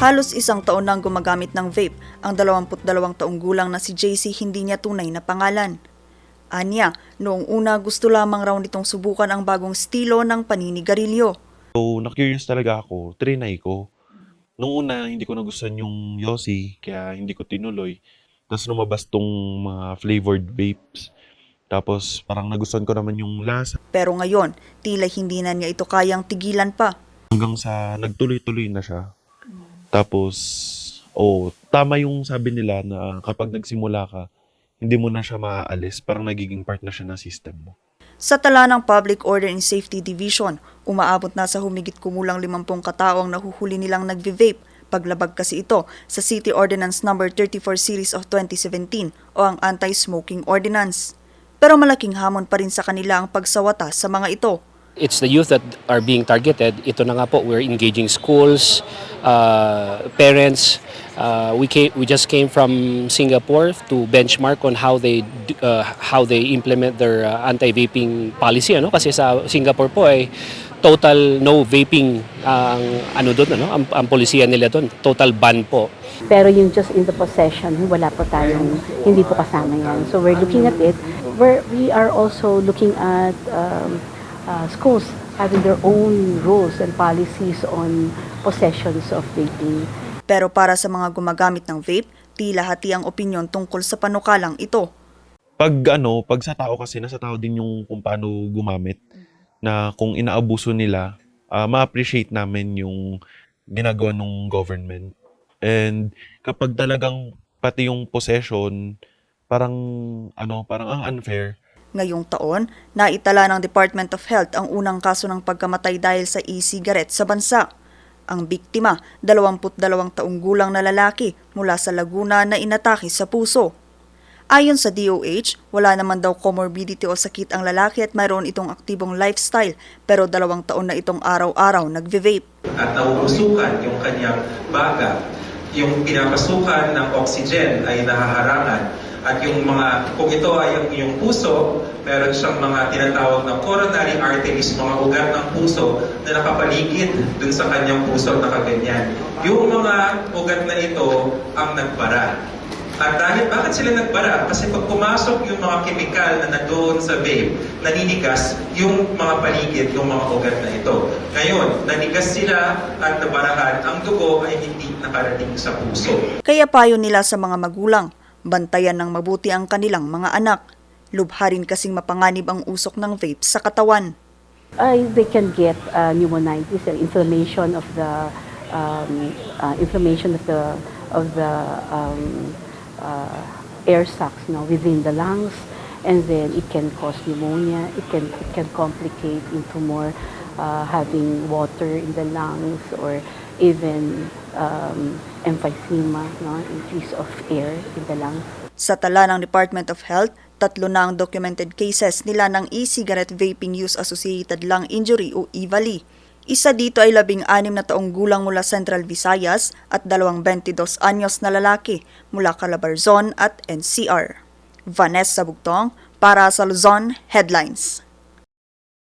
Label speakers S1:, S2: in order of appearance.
S1: Halos isang taon nang gumagamit ng vape, ang 22 taong gulang na si JC hindi niya tunay na pangalan. Anya, noong una gusto lamang raw nitong subukan ang bagong estilo ng paninigarilyo.
S2: So, na-curious talaga ako, trinay ko. Nung una, hindi ko nagustuhan yung Yossi, kaya hindi ko tinuloy. Tapos lumabas tong mga flavored vapes. Tapos parang nagustuhan ko naman yung lasa.
S1: Pero ngayon, tila hindi na niya ito kayang tigilan pa.
S2: Hanggang sa nagtuloy-tuloy na siya. Tapos, oh, tama yung sabi nila na kapag nagsimula ka, hindi mo na siya maaalis. Parang nagiging part na siya ng system mo.
S1: Sa tala ng Public Order and Safety Division, umaabot na sa humigit kumulang 50 katao ang nahuhuli nilang nagve-vape. Paglabag kasi ito sa City Ordinance No. 34 Series of 2017 o ang Anti-Smoking Ordinance. Pero malaking hamon pa rin sa kanila ang pagsawata sa mga ito.
S3: It's the youth that are being targeted. Ito na nga po, we're engaging schools, uh, parents. Uh, we came, we just came from Singapore to benchmark on how they uh, how they implement their uh, anti-vaping policy ano kasi sa Singapore po ay total no vaping ang ano doon ano ang, ang polisiya nila doon total ban po
S4: Pero yung just in the possession, wala po tayong, hindi po kasama yan. So we're looking at it. We're, we are also looking at um, uh, schools having their own rules and policies on possessions of vaping.
S1: Pero para sa mga gumagamit ng vape, tila hati ang opinyon tungkol sa panukalang ito.
S2: Pag ano, pag sa tao kasi, nasa tao din yung kung paano gumamit. Na kung inaabuso nila, ah, ma-appreciate namin yung ginagawa ng government. And kapag talagang pati yung possession, parang ano, parang ang unfair.
S1: Ngayong taon, naitala ng Department of Health ang unang kaso ng pagkamatay dahil sa e-cigarette sa bansa. Ang biktima, 22 taong gulang na lalaki mula sa Laguna na inatake sa puso. Ayon sa DOH, wala naman daw comorbidity o sakit ang lalaki at mayroon itong aktibong lifestyle pero dalawang taon na itong araw-araw nagve-vape.
S5: at nauusukan yung kanyang baga. Yung pinapasukan ng oxygen ay nahaharangan. At yung mga, kung ito ay yung, yung puso, meron siyang mga tinatawag na coronary arteries, mga ugat ng puso na nakapaligid dun sa kanyang puso na kaganyan. Yung mga ugat na ito ang nagbara. At dahil, bakit sila nagbara? Kasi pag pumasok yung mga kemikal na nandoon sa vape, naninigas yung mga paligid ng mga ugat na ito. Ngayon, nanigas sila at nabarahan, ang dugo ay hindi nakarating sa puso.
S1: Kaya payo nila sa mga magulang, bantayan ng mabuti ang kanilang mga anak. Lubha rin kasing mapanganib ang usok ng vape sa katawan.
S4: Uh, they can get uh, pneumonitis and inflammation of the um, uh, inflammation of the of the um, uh, air sacs know, within the lungs and then it can cause pneumonia it can it can complicate into more uh, having water in the lungs or even um, emphysema no, increase of air in the lungs
S1: Sa tala ng Department of Health, tatlo na ang documented cases nila ng e-cigarette vaping use associated lung injury o EVALI. Isa dito ay labing anim na taong gulang mula Central Visayas at dalawang 22 anyos na lalaki mula Calabarzon at NCR. Vanessa Bugtong para sa Luzon Headlines.